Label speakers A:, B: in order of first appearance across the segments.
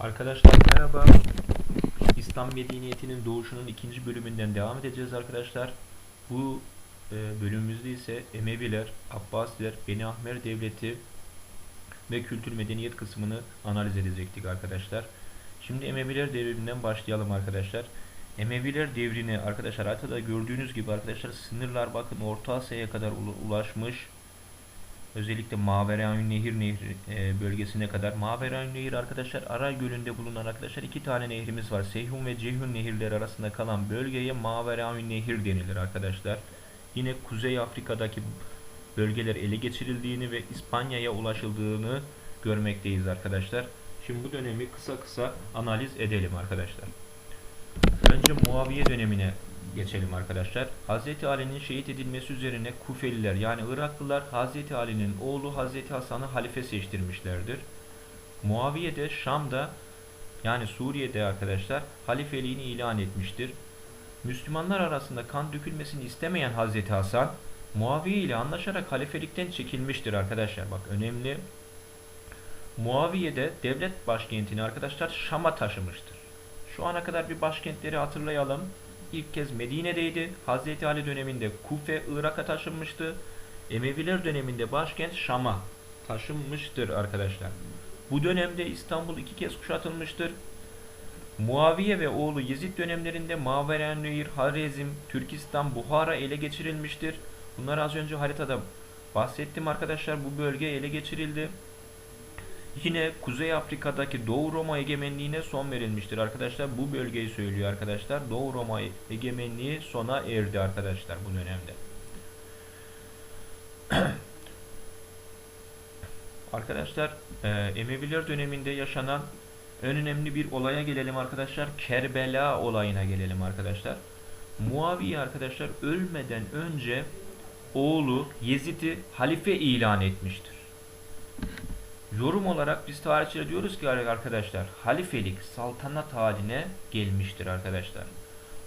A: Arkadaşlar merhaba. İslam medeniyetinin doğuşunun ikinci bölümünden devam edeceğiz arkadaşlar. Bu e, bölümümüzde ise Emeviler, Abbasiler, Beni Ahmer Devleti ve kültür medeniyet kısmını analiz edecektik arkadaşlar. Şimdi Emeviler devrinden başlayalım arkadaşlar. Emeviler devrini arkadaşlar haritada gördüğünüz gibi arkadaşlar sınırlar bakın Orta Asya'ya kadar ula- ulaşmış. Özellikle Maverayün Nehir Nehri e, bölgesine kadar. Maverayün Nehir arkadaşlar Aray Gölü'nde bulunan arkadaşlar iki tane nehrimiz var. Seyhun ve Ceyhun nehirleri arasında kalan bölgeye Maverayün Nehir denilir arkadaşlar. Yine Kuzey Afrika'daki bölgeler ele geçirildiğini ve İspanya'ya ulaşıldığını görmekteyiz arkadaşlar. Şimdi bu dönemi kısa kısa analiz edelim arkadaşlar. Önce Muaviye dönemine geçelim arkadaşlar. Hz. Ali'nin şehit edilmesi üzerine Kufeliler yani Iraklılar Hz. Ali'nin oğlu Hz. Hasan'ı halife seçtirmişlerdir. Muaviye de Şam'da yani Suriye'de arkadaşlar halifeliğini ilan etmiştir. Müslümanlar arasında kan dökülmesini istemeyen Hz. Hasan Muaviye ile anlaşarak halifelikten çekilmiştir arkadaşlar. Bak önemli. Muaviye de devlet başkentini arkadaşlar Şam'a taşımıştır. Şu ana kadar bir başkentleri hatırlayalım. İlk kez Medine'deydi. Hazreti Ali döneminde Kufe, Irak'a taşınmıştı. Emeviler döneminde başkent Şam'a taşınmıştır arkadaşlar. Bu dönemde İstanbul iki kez kuşatılmıştır. Muaviye ve oğlu Yezid dönemlerinde Maverenlehir, Harezm, Türkistan, Buhara ele geçirilmiştir. Bunları az önce haritada bahsettim arkadaşlar. Bu bölge ele geçirildi. Yine Kuzey Afrika'daki Doğu Roma egemenliğine son verilmiştir arkadaşlar. Bu bölgeyi söylüyor arkadaşlar. Doğu Roma egemenliği sona erdi arkadaşlar bu dönemde. arkadaşlar e, Emeviler döneminde yaşanan en önemli bir olaya gelelim arkadaşlar. Kerbela olayına gelelim arkadaşlar. Muaviye arkadaşlar ölmeden önce oğlu Yezid'i halife ilan etmiştir. Yorum olarak biz tarihçiler diyoruz ki arkadaşlar halifelik saltanat haline gelmiştir arkadaşlar.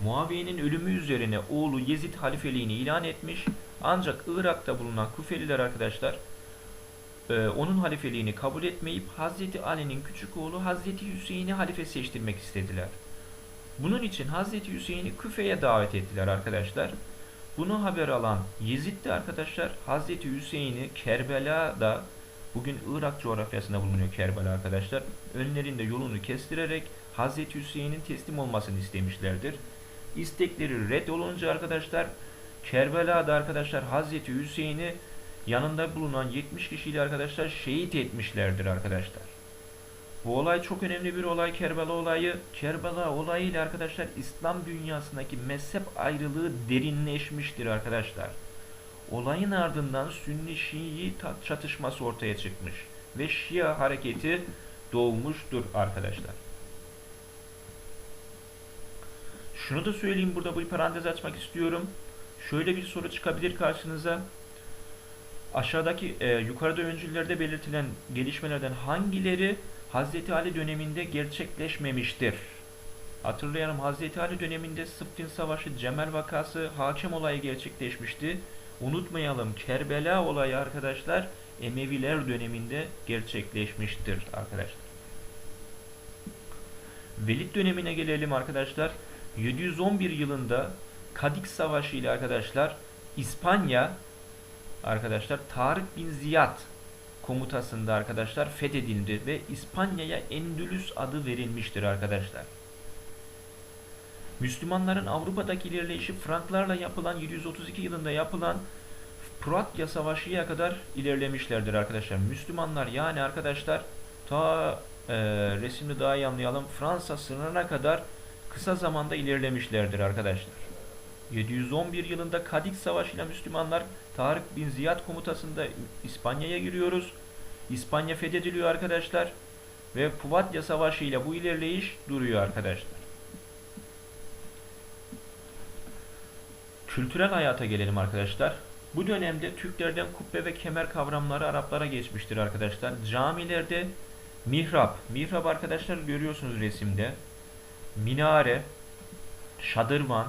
A: Muaviye'nin ölümü üzerine oğlu Yezid halifeliğini ilan etmiş ancak Irak'ta bulunan Kufeliler arkadaşlar e, onun halifeliğini kabul etmeyip Hazreti Ali'nin küçük oğlu Hazreti Hüseyin'i halife seçtirmek istediler. Bunun için Hazreti Hüseyin'i Küfe'ye davet ettiler arkadaşlar. Bunu haber alan Yezid de arkadaşlar Hazreti Hüseyin'i Kerbela'da Bugün Irak coğrafyasında bulunuyor Kerbela arkadaşlar. Önlerinde yolunu kestirerek Hazreti Hüseyin'in teslim olmasını istemişlerdir. İstekleri red olunca arkadaşlar Kerbela'da arkadaşlar Hazreti Hüseyin'i yanında bulunan 70 kişiyle arkadaşlar şehit etmişlerdir arkadaşlar. Bu olay çok önemli bir olay Kerbela olayı. Kerbela olayı ile arkadaşlar İslam dünyasındaki mezhep ayrılığı derinleşmiştir arkadaşlar. Olayın ardından Sünni-Şii çatışması ortaya çıkmış ve Şia hareketi doğmuştur arkadaşlar. Şunu da söyleyeyim burada bir parantez açmak istiyorum. Şöyle bir soru çıkabilir karşınıza. Aşağıdaki e, yukarıda öncüllerde belirtilen gelişmelerden hangileri Hazreti Ali döneminde gerçekleşmemiştir? Hatırlayalım Hazreti Ali döneminde Sıffin Savaşı, Cemel vakası, hakem olayı gerçekleşmişti. Unutmayalım Kerbela olayı arkadaşlar Emeviler döneminde gerçekleşmiştir arkadaşlar. Velid dönemine gelelim arkadaşlar. 711 yılında Kadik Savaşı ile arkadaşlar İspanya arkadaşlar Tarık bin Ziyad komutasında arkadaşlar fethedildi ve İspanya'ya Endülüs adı verilmiştir arkadaşlar. Müslümanların Avrupa'daki ilerleyişi Franklarla yapılan 732 yılında yapılan Pruatya Savaşı'ya kadar ilerlemişlerdir arkadaşlar. Müslümanlar yani arkadaşlar ta e, resimde daha iyi anlayalım Fransa sınırına kadar kısa zamanda ilerlemişlerdir arkadaşlar. 711 yılında Kadik Savaşı ile Müslümanlar Tarık bin Ziyad komutasında İspanya'ya giriyoruz. İspanya fethediliyor arkadaşlar. Ve Puvatya Savaşı ile bu ilerleyiş duruyor arkadaşlar. Kültürel hayata gelelim arkadaşlar. Bu dönemde Türklerden kubbe ve kemer kavramları Araplara geçmiştir arkadaşlar. Camilerde mihrap, mihrap arkadaşlar görüyorsunuz resimde. Minare, şadırvan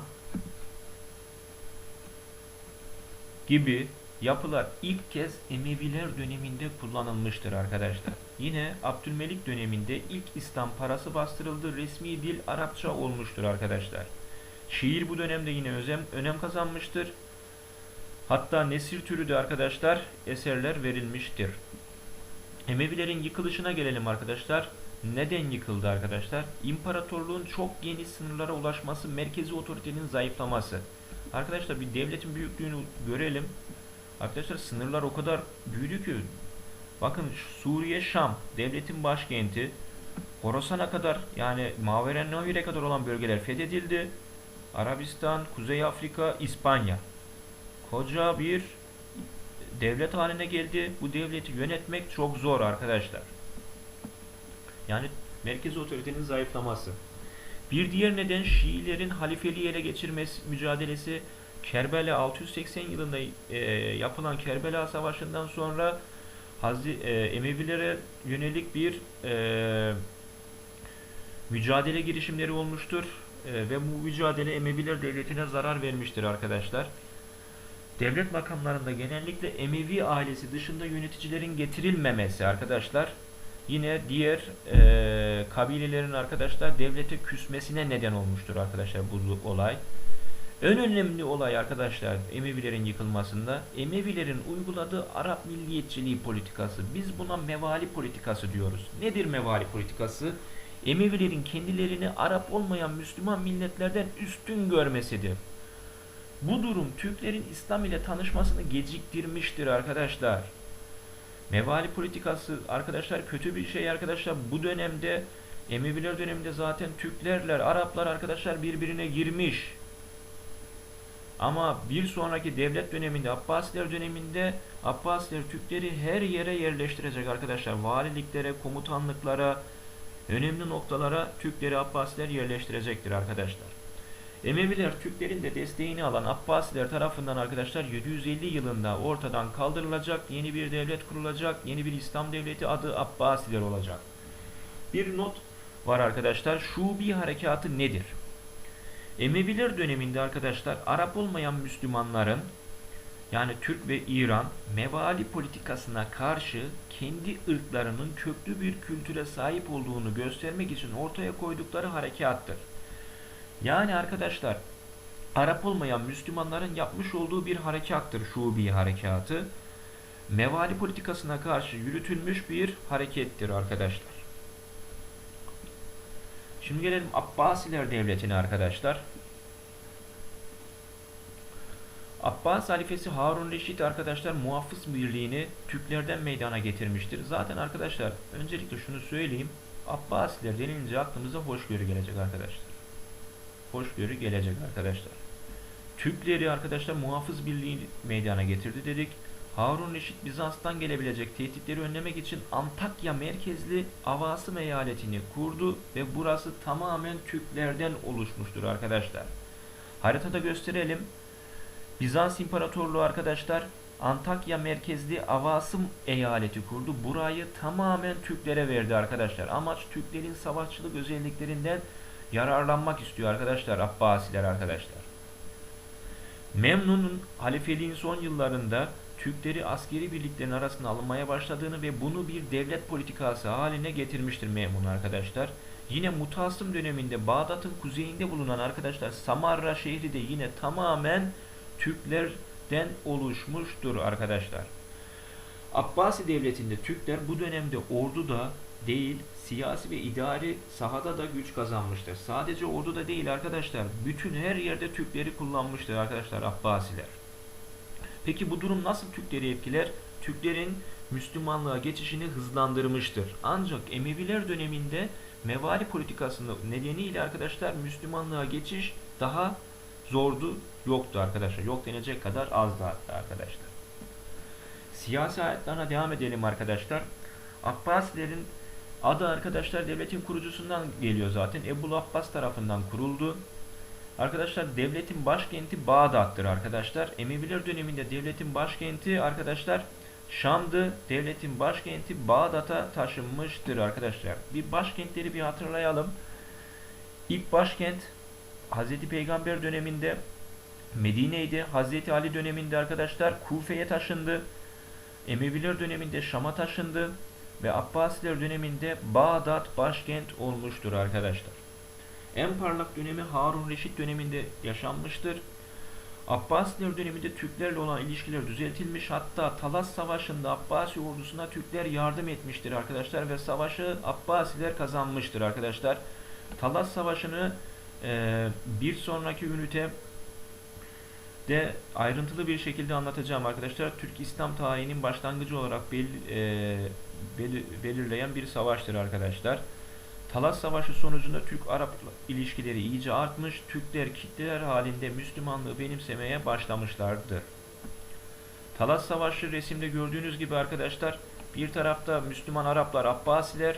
A: gibi yapılar ilk kez Emeviler döneminde kullanılmıştır arkadaşlar. Yine Abdülmelik döneminde ilk İslam parası bastırıldı. Resmi dil Arapça olmuştur arkadaşlar. Şiir bu dönemde yine önem, önem kazanmıştır. Hatta nesir türü de arkadaşlar eserler verilmiştir. Emevilerin yıkılışına gelelim arkadaşlar. Neden yıkıldı arkadaşlar? İmparatorluğun çok geniş sınırlara ulaşması, merkezi otoritenin zayıflaması. Arkadaşlar bir devletin büyüklüğünü görelim. Arkadaşlar sınırlar o kadar büyüdü ki. Bakın Suriye Şam devletin başkenti. Horasan'a kadar yani Maveren Nehir'e kadar olan bölgeler fethedildi. Arabistan, Kuzey Afrika, İspanya. Koca bir devlet haline geldi. Bu devleti yönetmek çok zor arkadaşlar. Yani merkezi otoritenin zayıflaması. Bir diğer neden Şiilerin halifeliği ele geçirmesi mücadelesi Kerbela 680 yılında e, yapılan Kerbela Savaşı'ndan sonra Hazri, e, Emevilere yönelik bir e, mücadele girişimleri olmuştur ve bu mücadele Emeviler devletine zarar vermiştir arkadaşlar. Devlet makamlarında genellikle Emevi ailesi dışında yöneticilerin getirilmemesi arkadaşlar yine diğer e, kabilelerin arkadaşlar devlete küsmesine neden olmuştur arkadaşlar bu olay. En önemli olay arkadaşlar Emevilerin yıkılmasında Emevilerin uyguladığı Arap milliyetçiliği politikası. Biz buna mevali politikası diyoruz. Nedir mevali politikası? Emevilerin kendilerini Arap olmayan Müslüman milletlerden üstün görmesidir. Bu durum Türklerin İslam ile tanışmasını geciktirmiştir arkadaşlar. Mevali politikası arkadaşlar kötü bir şey arkadaşlar. Bu dönemde Emeviler döneminde zaten Türklerle Araplar arkadaşlar birbirine girmiş. Ama bir sonraki devlet döneminde Abbasiler döneminde Abbasiler Türkleri her yere yerleştirecek arkadaşlar. Valiliklere, komutanlıklara, önemli noktalara Türkleri Abbasiler yerleştirecektir arkadaşlar. Emeviler Türklerin de desteğini alan Abbasiler tarafından arkadaşlar 750 yılında ortadan kaldırılacak, yeni bir devlet kurulacak, yeni bir İslam devleti adı Abbasiler olacak. Bir not var arkadaşlar. Şubi harekatı nedir? Emeviler döneminde arkadaşlar Arap olmayan Müslümanların yani Türk ve İran mevali politikasına karşı kendi ırklarının köklü bir kültüre sahip olduğunu göstermek için ortaya koydukları harekattır. Yani arkadaşlar Arap olmayan Müslümanların yapmış olduğu bir harekattır Şubi harekatı. Mevali politikasına karşı yürütülmüş bir harekettir arkadaşlar. Şimdi gelelim Abbasiler devletine arkadaşlar. Abbas halifesi Harun Reşit arkadaşlar muhafız birliğini Türklerden meydana getirmiştir. Zaten arkadaşlar öncelikle şunu söyleyeyim. Abbasiler denilince aklımıza hoşgörü gelecek arkadaşlar. Hoşgörü gelecek arkadaşlar. Türkleri arkadaşlar muhafız birliği meydana getirdi dedik. Harun Reşit Bizans'tan gelebilecek tehditleri önlemek için Antakya merkezli Avasım eyaletini kurdu ve burası tamamen Türklerden oluşmuştur arkadaşlar. Haritada gösterelim. Bizans İmparatorluğu arkadaşlar Antakya merkezli Avasım eyaleti kurdu. Burayı tamamen Türklere verdi arkadaşlar. Amaç Türklerin savaşçılık özelliklerinden yararlanmak istiyor arkadaşlar Abbasiler arkadaşlar. Memnun'un halifeliğin son yıllarında Türkleri askeri birliklerin arasına alınmaya başladığını ve bunu bir devlet politikası haline getirmiştir Memnun arkadaşlar. Yine Mutasım döneminde Bağdat'ın kuzeyinde bulunan arkadaşlar Samarra şehri de yine tamamen Türklerden oluşmuştur arkadaşlar. Abbasi devletinde Türkler bu dönemde orduda değil siyasi ve idari sahada da güç kazanmıştır. Sadece orduda değil arkadaşlar bütün her yerde Türkleri kullanmıştır arkadaşlar Abbasiler. Peki bu durum nasıl Türkleri etkiler? Türklerin Müslümanlığa geçişini hızlandırmıştır. Ancak Emeviler döneminde mevali politikasının nedeniyle arkadaşlar Müslümanlığa geçiş daha zordu, yoktu arkadaşlar. Yok denecek kadar azdı hatta arkadaşlar. Siyasi hayatlarına devam edelim arkadaşlar. Abbasilerin adı arkadaşlar devletin kurucusundan geliyor zaten. Ebu Abbas tarafından kuruldu. Arkadaşlar devletin başkenti Bağdat'tır arkadaşlar. Emeviler döneminde devletin başkenti arkadaşlar Şam'dı. Devletin başkenti Bağdat'a taşınmıştır arkadaşlar. Bir başkentleri bir hatırlayalım. İlk başkent Hz. Peygamber döneminde Medine'ydi. Hazreti Ali döneminde arkadaşlar Kufe'ye taşındı. Emeviler döneminde Şam'a taşındı ve Abbasiler döneminde Bağdat başkent olmuştur arkadaşlar. En parlak dönemi Harun Reşit döneminde yaşanmıştır. Abbasiler döneminde Türklerle olan ilişkiler düzeltilmiş. Hatta Talas Savaşı'nda Abbasi ordusuna Türkler yardım etmiştir arkadaşlar ve savaşı Abbasiler kazanmıştır arkadaşlar. Talas Savaşı'nı e, bir sonraki ünite de ayrıntılı bir şekilde anlatacağım arkadaşlar. Türk İslam tarihinin başlangıcı olarak bel, e, bel- belirleyen bir savaştır arkadaşlar. Talas Savaşı sonucunda Türk-Arap ilişkileri iyice artmış, Türkler kitleler halinde Müslümanlığı benimsemeye başlamışlardır. Talas Savaşı resimde gördüğünüz gibi arkadaşlar bir tarafta Müslüman Araplar Abbasiler,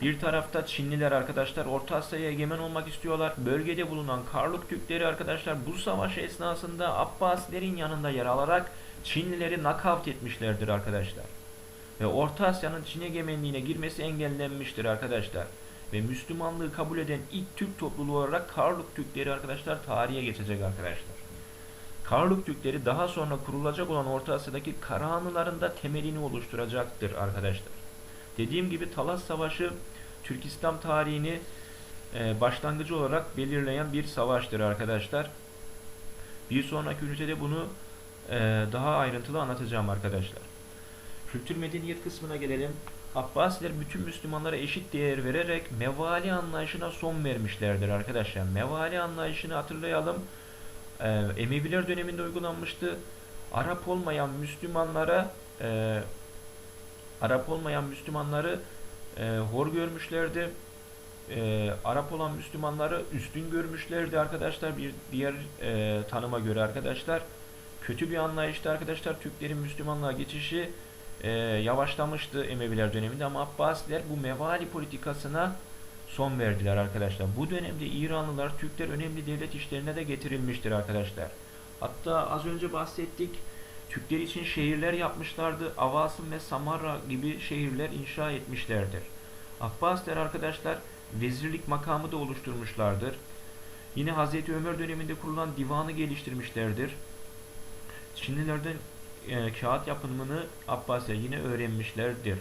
A: bir tarafta Çinliler arkadaşlar Orta Asya'ya egemen olmak istiyorlar. Bölgede bulunan Karluk Türkleri arkadaşlar bu savaş esnasında Abbasilerin yanında yer alarak Çinlileri nakavt etmişlerdir arkadaşlar. Ve Orta Asya'nın Çin egemenliğine girmesi engellenmiştir arkadaşlar. Ve Müslümanlığı kabul eden ilk Türk topluluğu olarak Karluk Türkleri arkadaşlar tarihe geçecek arkadaşlar. Karluk Türkleri daha sonra kurulacak olan Orta Asya'daki Karahanlıların da temelini oluşturacaktır arkadaşlar. Dediğim gibi Talas Savaşı Türk İslam tarihini e, başlangıcı olarak belirleyen bir savaştır arkadaşlar. Bir sonraki ünitede bunu e, daha ayrıntılı anlatacağım arkadaşlar. Kültür medeniyet kısmına gelelim. Abbasiler bütün Müslümanlara eşit değer vererek mevali anlayışına son vermişlerdir arkadaşlar. Mevali anlayışını hatırlayalım. Ee, Emeviler döneminde uygulanmıştı. Arap olmayan Müslümanlara e, Arap olmayan Müslümanları e, hor görmüşlerdi. E, Arap olan Müslümanları üstün görmüşlerdi arkadaşlar. Bir diğer e, tanıma göre arkadaşlar. Kötü bir anlayıştı arkadaşlar. Türklerin Müslümanlığa geçişi e, yavaşlamıştı Emeviler döneminde ama Abbasiler bu mevali politikasına son verdiler arkadaşlar. Bu dönemde İranlılar Türkler önemli devlet işlerine de getirilmiştir arkadaşlar. Hatta az önce bahsettik. Türkler için şehirler yapmışlardı. Avasım ve Samarra gibi şehirler inşa etmişlerdir. Abbasiler arkadaşlar vezirlik makamı da oluşturmuşlardır. Yine Hazreti Ömer döneminde kurulan divanı geliştirmişlerdir. Çinlilerden e, kağıt yapımını Abbasiler yine öğrenmişlerdir.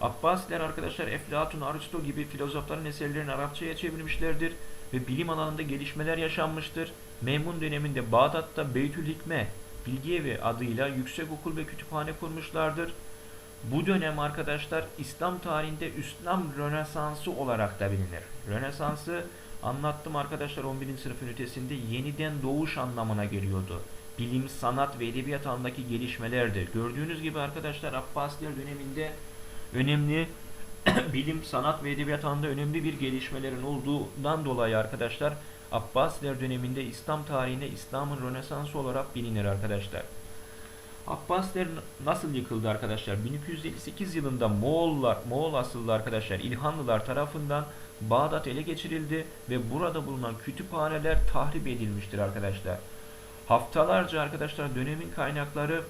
A: Abbasiler arkadaşlar Eflatun, Aristo gibi filozofların eserlerini Arapçaya çevirmişlerdir ve bilim alanında gelişmeler yaşanmıştır. Memun döneminde Bağdat'ta Beytül Hikme, Bilgi Evi adıyla yüksek okul ve kütüphane kurmuşlardır. Bu dönem arkadaşlar İslam tarihinde İslam Rönesansı olarak da bilinir. Rönesansı anlattım arkadaşlar 11. sınıf ünitesinde yeniden doğuş anlamına geliyordu. Bilim, sanat ve edebiyat alanındaki gelişmelerdi. Gördüğünüz gibi arkadaşlar Abbasiler döneminde önemli bilim, sanat ve edebiyat alanında önemli bir gelişmelerin olduğundan dolayı arkadaşlar Abbasiler döneminde İslam tarihinde İslam'ın Rönesansı olarak bilinir arkadaşlar. Abbasiler nasıl yıkıldı arkadaşlar? 1258 yılında Moğollar, Moğol asıllı arkadaşlar İlhanlılar tarafından Bağdat ele geçirildi ve burada bulunan kütüphaneler tahrip edilmiştir arkadaşlar. Haftalarca arkadaşlar dönemin kaynakları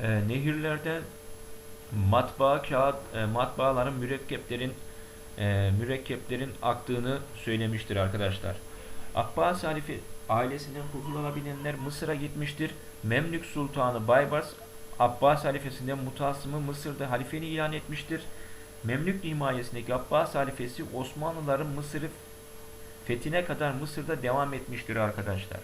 A: e, nehirlerden matbaa kağıt e, matbaaların mürekkeplerin e, mürekkeplerin aktığını söylemiştir arkadaşlar. Abbas halife ailesinden kurtulabilenler Mısır'a gitmiştir. Memlük Sultanı Baybars Abbas halifesinden mutasımı Mısır'da halifeni ilan etmiştir. Memlük himayesindeki Abbas halifesi Osmanlıların Mısır'ı fethine kadar Mısır'da devam etmiştir arkadaşlar.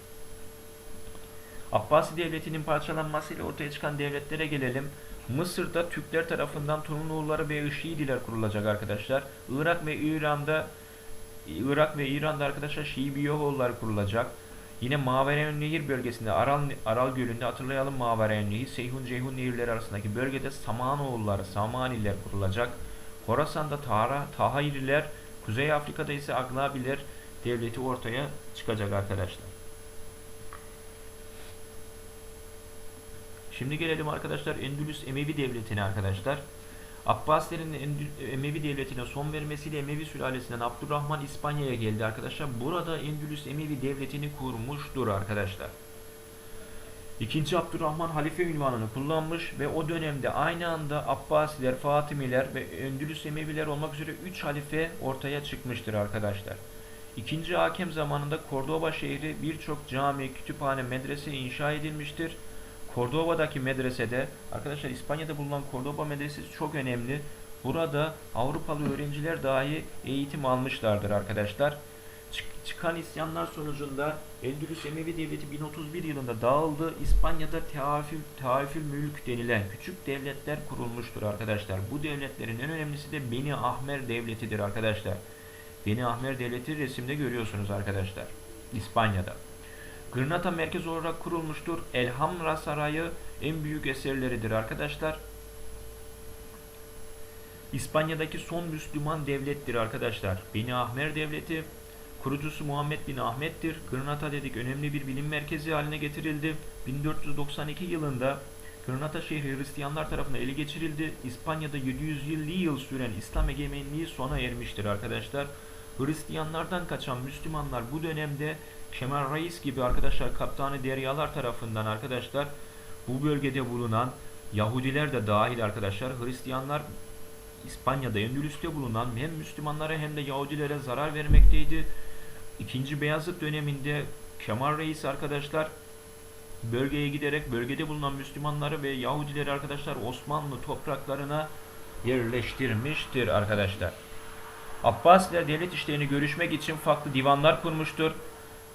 A: Abbasi devletinin parçalanmasıyla ortaya çıkan devletlere gelelim. Mısır'da Türkler tarafından Tununoğulları ve Işidiler kurulacak arkadaşlar. Irak ve İran'da Irak ve İran'da arkadaşlar Şii Biyoğulları kurulacak. Yine Maveren Nehir bölgesinde Aral, Aral Gölü'nde hatırlayalım Maveren Nehir, Seyhun Ceyhun nehirleri arasındaki bölgede Samanoğulları, Samaniler kurulacak. Horasan'da Tara, Tahiriler, Kuzey Afrika'da ise Aglabiler devleti ortaya çıkacak arkadaşlar. Şimdi gelelim arkadaşlar Endülüs Emevi Devleti'ne arkadaşlar. Abbasilerin Endül- Emevi Devleti'ne son vermesiyle Emevi sülalesinden Abdurrahman İspanya'ya geldi arkadaşlar. Burada Endülüs Emevi Devleti'ni kurmuştur arkadaşlar. İkinci Abdurrahman halife ünvanını kullanmış ve o dönemde aynı anda Abbasiler, Fatimiler ve Endülüs Emeviler olmak üzere 3 halife ortaya çıkmıştır arkadaşlar. İkinci hakem zamanında Cordoba şehri birçok cami, kütüphane, medrese inşa edilmiştir. Cordoba'daki medresede, arkadaşlar İspanya'da bulunan Cordoba medresesi çok önemli. Burada Avrupalı öğrenciler dahi eğitim almışlardır arkadaşlar. Çık- çıkan isyanlar sonucunda Endülüs Emevi Devleti 1031 yılında dağıldı. İspanya'da teafül, teafül mülk denilen küçük devletler kurulmuştur arkadaşlar. Bu devletlerin en önemlisi de Beni Ahmer Devleti'dir arkadaşlar. Beni Ahmer Devleti resimde görüyorsunuz arkadaşlar. İspanya'da. Granada merkez olarak kurulmuştur. Elhamra Sarayı en büyük eserleridir arkadaşlar. İspanya'daki son Müslüman devlettir arkadaşlar. Beni Ahmer Devleti kurucusu Muhammed bin Ahmet'tir. Granada dedik önemli bir bilim merkezi haline getirildi. 1492 yılında Granada şehri Hristiyanlar tarafından ele geçirildi. İspanya'da 750 yıl süren İslam egemenliği sona ermiştir arkadaşlar. Hristiyanlardan kaçan Müslümanlar bu dönemde Kemal Reis gibi arkadaşlar kaptanı deryalar tarafından arkadaşlar bu bölgede bulunan Yahudiler de dahil arkadaşlar Hristiyanlar İspanya'da Endülüs'te bulunan hem Müslümanlara hem de Yahudilere zarar vermekteydi. İkinci Beyazıt döneminde Kemal Reis arkadaşlar bölgeye giderek bölgede bulunan Müslümanları ve Yahudileri arkadaşlar Osmanlı topraklarına yerleştirmiştir arkadaşlar. Abbasiler devlet işlerini görüşmek için farklı divanlar kurmuştur.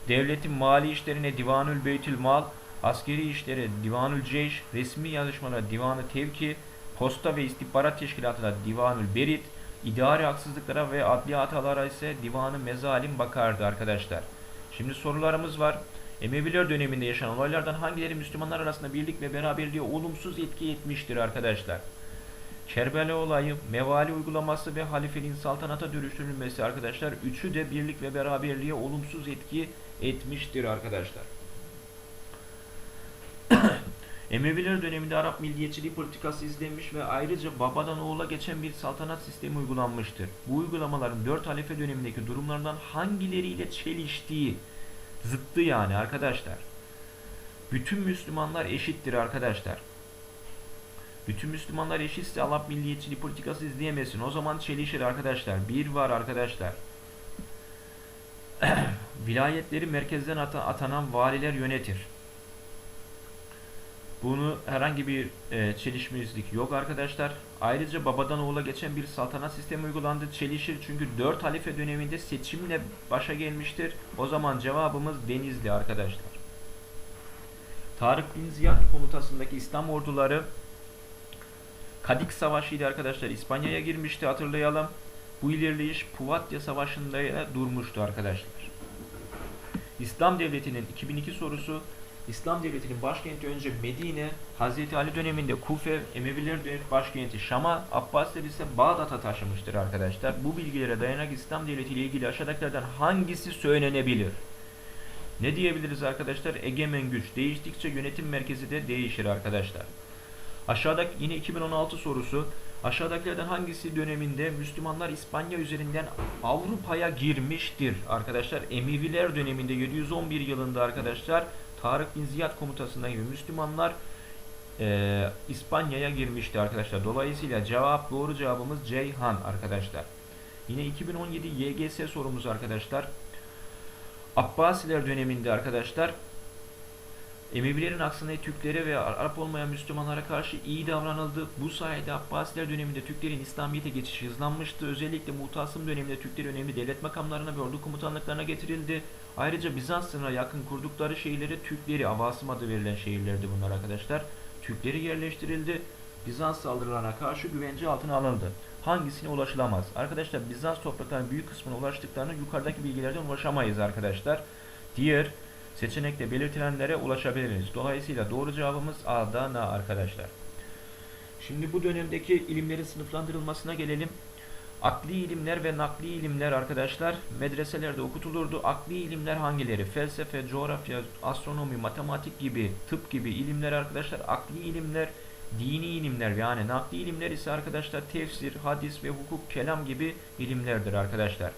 A: Devletin mali işlerine Divanül Beytül Mal, askeri işlere Divanül Ceyş, resmi yazışmalara Divanı Tevki, posta ve istihbarat teşkilatına Divanül Berit, idari haksızlıklara ve adli hatalara ise Divanı Mezalim bakardı arkadaşlar. Şimdi sorularımız var. Emeviler döneminde yaşanan olaylardan hangileri Müslümanlar arasında birlik ve beraberliğe olumsuz etki etmiştir arkadaşlar? Kerbela olayı, mevali uygulaması ve halifeliğin saltanata dönüştürülmesi arkadaşlar. Üçü de birlik ve beraberliğe olumsuz etki etmiştir arkadaşlar. Emeviler döneminde Arap milliyetçiliği politikası izlenmiş ve ayrıca babadan oğula geçen bir saltanat sistemi uygulanmıştır. Bu uygulamaların dört halife dönemindeki durumlardan hangileriyle çeliştiği, zıttı yani arkadaşlar. Bütün Müslümanlar eşittir arkadaşlar. Bütün Müslümanlar eşitse Allah milliyetçiliği politikası izleyemesin. O zaman çelişir arkadaşlar. Bir var arkadaşlar. Vilayetleri merkezden ata- atanan valiler yönetir. Bunu herhangi bir e, çelişmezlik yok arkadaşlar. Ayrıca babadan oğula geçen bir saltanat sistemi uygulandı. Çelişir çünkü 4 halife döneminde seçimle başa gelmiştir. O zaman cevabımız Denizli arkadaşlar. Tarık bin Ziyad komutasındaki İslam orduları Kadik Savaşı'ydı arkadaşlar. İspanya'ya girmişti hatırlayalım. Bu ilerleyiş Puvatya Savaşı'nda durmuştu arkadaşlar. İslam Devleti'nin 2002 sorusu İslam Devleti'nin başkenti önce Medine, Hazreti Ali döneminde Kufe, Emeviler dönemi başkenti Şam'a, Abbasiler ise Bağdat'a taşımıştır arkadaşlar. Bu bilgilere dayanarak İslam Devleti ile ilgili aşağıdakilerden hangisi söylenebilir? Ne diyebiliriz arkadaşlar? Egemen güç değiştikçe yönetim merkezi de değişir arkadaşlar. Aşağıdaki yine 2016 sorusu. Aşağıdakilerden hangisi döneminde Müslümanlar İspanya üzerinden Avrupa'ya girmiştir arkadaşlar? Emeviler döneminde 711 yılında arkadaşlar Tarık bin Ziyad komutasındaki Müslümanlar eee, İspanya'ya girmişti arkadaşlar. Dolayısıyla cevap doğru cevabımız Ceyhan arkadaşlar. Yine 2017 YGS sorumuz arkadaşlar. Abbasiler döneminde arkadaşlar Emevilerin aksine Türklere ve Arap olmayan Müslümanlara karşı iyi davranıldı. Bu sayede Abbasiler döneminde Türklerin İslamiyet'e geçişi hızlanmıştı. Özellikle Mutasım döneminde Türkler önemli devlet makamlarına ve ordu komutanlıklarına getirildi. Ayrıca Bizans sınırına yakın kurdukları şehirlere Türkleri, Avasım adı verilen şehirlerdi bunlar arkadaşlar. Türkleri yerleştirildi. Bizans saldırılarına karşı güvence altına alındı. Hangisine ulaşılamaz? Arkadaşlar Bizans topraklarının büyük kısmına ulaştıklarını yukarıdaki bilgilerden ulaşamayız arkadaşlar. Diğer seçenekte belirtilenlere ulaşabiliriz. Dolayısıyla doğru cevabımız Adana arkadaşlar. Şimdi bu dönemdeki ilimlerin sınıflandırılmasına gelelim. Akli ilimler ve nakli ilimler arkadaşlar medreselerde okutulurdu. Akli ilimler hangileri? Felsefe, coğrafya, astronomi, matematik gibi, tıp gibi ilimler arkadaşlar. Akli ilimler, dini ilimler yani nakli ilimler ise arkadaşlar tefsir, hadis ve hukuk, kelam gibi ilimlerdir arkadaşlar.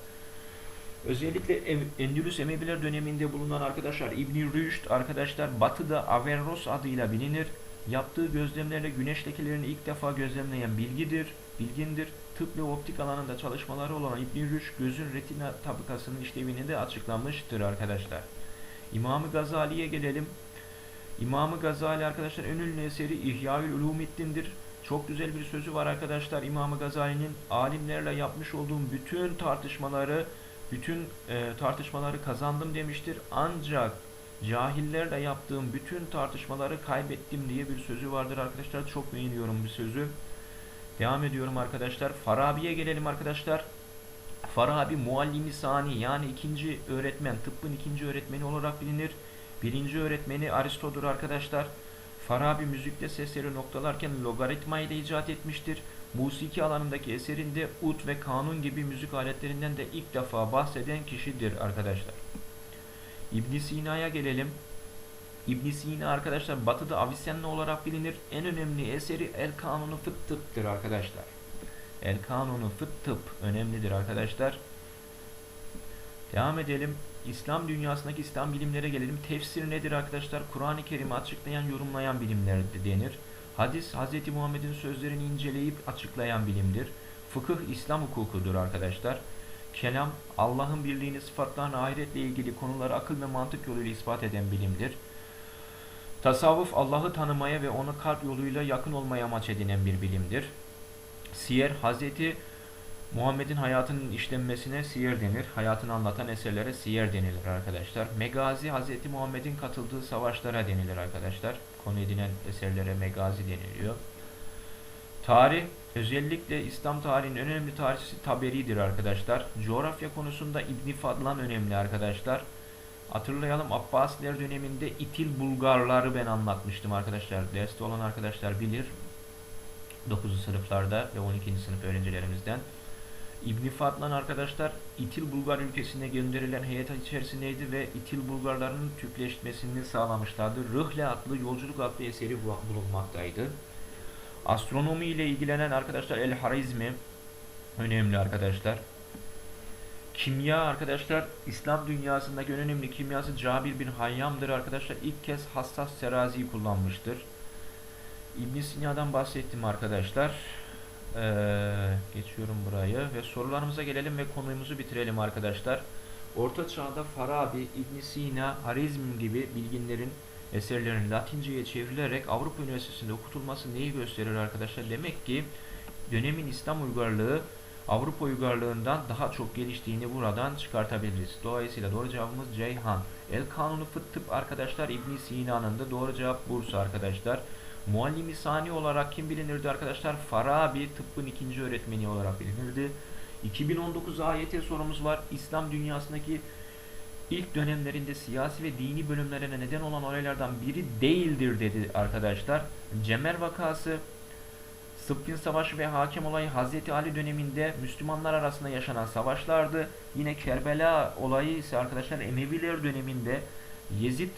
A: Özellikle Endülüs Emeviler döneminde bulunan arkadaşlar İbn Rüşd arkadaşlar Batı'da Averroes adıyla bilinir. Yaptığı gözlemlerle güneş lekelerini ilk defa gözlemleyen bilgidir. bilgindir. Tıp ve optik alanında çalışmaları olan İbn Rüşd gözün retina tabakasının işlevini de açıklamıştır arkadaşlar. İmam-ı Gazali'ye gelelim. İmam-ı Gazali arkadaşlar en ünlü eseri İhya-ül Ulumiddin'dir. Çok güzel bir sözü var arkadaşlar İmam-ı Gazali'nin alimlerle yapmış olduğum bütün tartışmaları bütün e, tartışmaları kazandım demiştir. Ancak cahillerle yaptığım bütün tartışmaları kaybettim diye bir sözü vardır arkadaşlar. Çok beğeniyorum bu sözü. Devam ediyorum arkadaşlar. Farabi'ye gelelim arkadaşlar. Farabi muallimi sani yani ikinci öğretmen, tıbbın ikinci öğretmeni olarak bilinir. Birinci öğretmeni Aristo'dur arkadaşlar. Farabi müzikte sesleri noktalarken logaritma ile icat etmiştir. Musiki alanındaki eserinde ut ve kanun gibi müzik aletlerinden de ilk defa bahseden kişidir arkadaşlar. İbn Sina'ya gelelim. İbn Sina arkadaşlar batıda Avicenna olarak bilinir. En önemli eseri El Kanunu Fıt Tıp'tır arkadaşlar. El Kanunu Fıt Tıp önemlidir arkadaşlar. Devam edelim. İslam dünyasındaki İslam bilimlere gelelim. Tefsir nedir arkadaşlar? Kur'an-ı Kerim'i açıklayan, yorumlayan bilimler denir. Hadis, Hz. Muhammed'in sözlerini inceleyip açıklayan bilimdir. Fıkıh, İslam hukukudur arkadaşlar. Kelam, Allah'ın birliğini, sıfatlarını, ahiretle ilgili konuları akıl ve mantık yoluyla ispat eden bilimdir. Tasavvuf, Allah'ı tanımaya ve ona kalp yoluyla yakın olmaya amaç edinen bir bilimdir. Siyer, Hazreti Muhammed'in hayatının işlenmesine siyer denir. Hayatını anlatan eserlere siyer denilir arkadaşlar. Megazi Hazreti Muhammed'in katıldığı savaşlara denilir arkadaşlar. Konu edinen eserlere megazi deniliyor. Tarih özellikle İslam tarihinin önemli tarihçisi Taberi'dir arkadaşlar. Coğrafya konusunda İbn Fadlan önemli arkadaşlar. Hatırlayalım Abbasiler döneminde İtil Bulgarları ben anlatmıştım arkadaşlar. Derste olan arkadaşlar bilir. 9. sınıflarda ve 12. sınıf öğrencilerimizden. İbn Fadlan arkadaşlar İtil Bulgar ülkesine gönderilen heyet içerisindeydi ve İtil Bulgarların Türkleşmesini sağlamışlardı. Rıhle adlı yolculuk adlı eseri bulunmaktaydı. Astronomi ile ilgilenen arkadaşlar El Harizmi önemli arkadaşlar. Kimya arkadaşlar İslam dünyasındaki en önemli kimyası Cabir bin Hayyam'dır arkadaşlar. İlk kez hassas teraziyi kullanmıştır. İbn Sina'dan bahsettim arkadaşlar. Ee, geçiyorum burayı ve sorularımıza gelelim ve konumuzu bitirelim arkadaşlar. Orta Çağ'da Farabi, İbn Sina, Harizm gibi bilginlerin eserlerinin Latinceye çevrilerek Avrupa Üniversitesi'nde okutulması neyi gösterir arkadaşlar? Demek ki dönemin İslam uygarlığı Avrupa uygarlığından daha çok geliştiğini buradan çıkartabiliriz. Dolayısıyla doğru cevabımız Ceyhan. El Kanunu Fıt Tıp arkadaşlar İbn Sina'nın da doğru cevap Bursa arkadaşlar. Muallimi Sani olarak kim bilinirdi arkadaşlar? Farabi tıbbın ikinci öğretmeni olarak bilinirdi. 2019 AYT sorumuz var. İslam dünyasındaki ilk dönemlerinde siyasi ve dini bölümlerine neden olan olaylardan biri değildir dedi arkadaşlar. Cemer vakası, Sıffin Savaşı ve hakem olayı Hazreti Ali döneminde Müslümanlar arasında yaşanan savaşlardı. Yine Kerbela olayı ise arkadaşlar Emeviler döneminde Yezid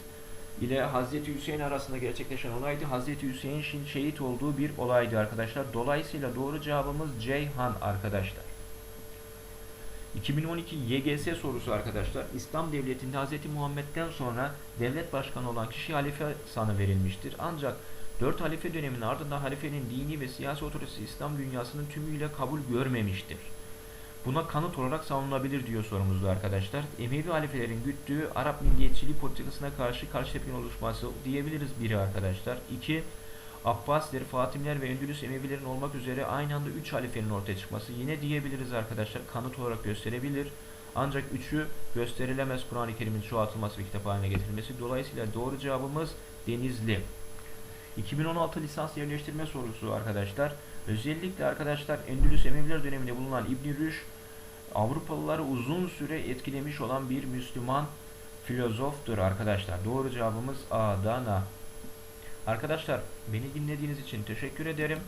A: ile Hazreti Hüseyin arasında gerçekleşen olaydı. Hazreti Hüseyin şehit olduğu bir olaydı arkadaşlar. Dolayısıyla doğru cevabımız Ceyhan arkadaşlar. 2012 YGS sorusu arkadaşlar. İslam devletinde Hz. Muhammed'den sonra devlet başkanı olan kişi halife sanı verilmiştir. Ancak 4 halife döneminin ardından halifenin dini ve siyasi otoritesi İslam dünyasının tümüyle kabul görmemiştir. Buna kanıt olarak savunulabilir diyor sorumuzda arkadaşlar. Emevi halifelerin güttüğü Arap milliyetçiliği politikasına karşı karşı tepkin oluşması diyebiliriz biri arkadaşlar. 2. Abbasiler, Fatimler ve Endülüs Emevilerin olmak üzere aynı anda 3 halifenin ortaya çıkması yine diyebiliriz arkadaşlar. Kanıt olarak gösterebilir. Ancak üçü gösterilemez Kur'an-ı Kerim'in çoğaltılması ve kitap haline getirilmesi. Dolayısıyla doğru cevabımız Denizli. 2016 lisans yerleştirme sorusu arkadaşlar. Özellikle arkadaşlar Endülüs Emeviler döneminde bulunan İbn Rüş Avrupalıları uzun süre etkilemiş olan bir Müslüman filozoftur arkadaşlar. Doğru cevabımız Adana. Arkadaşlar beni dinlediğiniz için teşekkür ederim.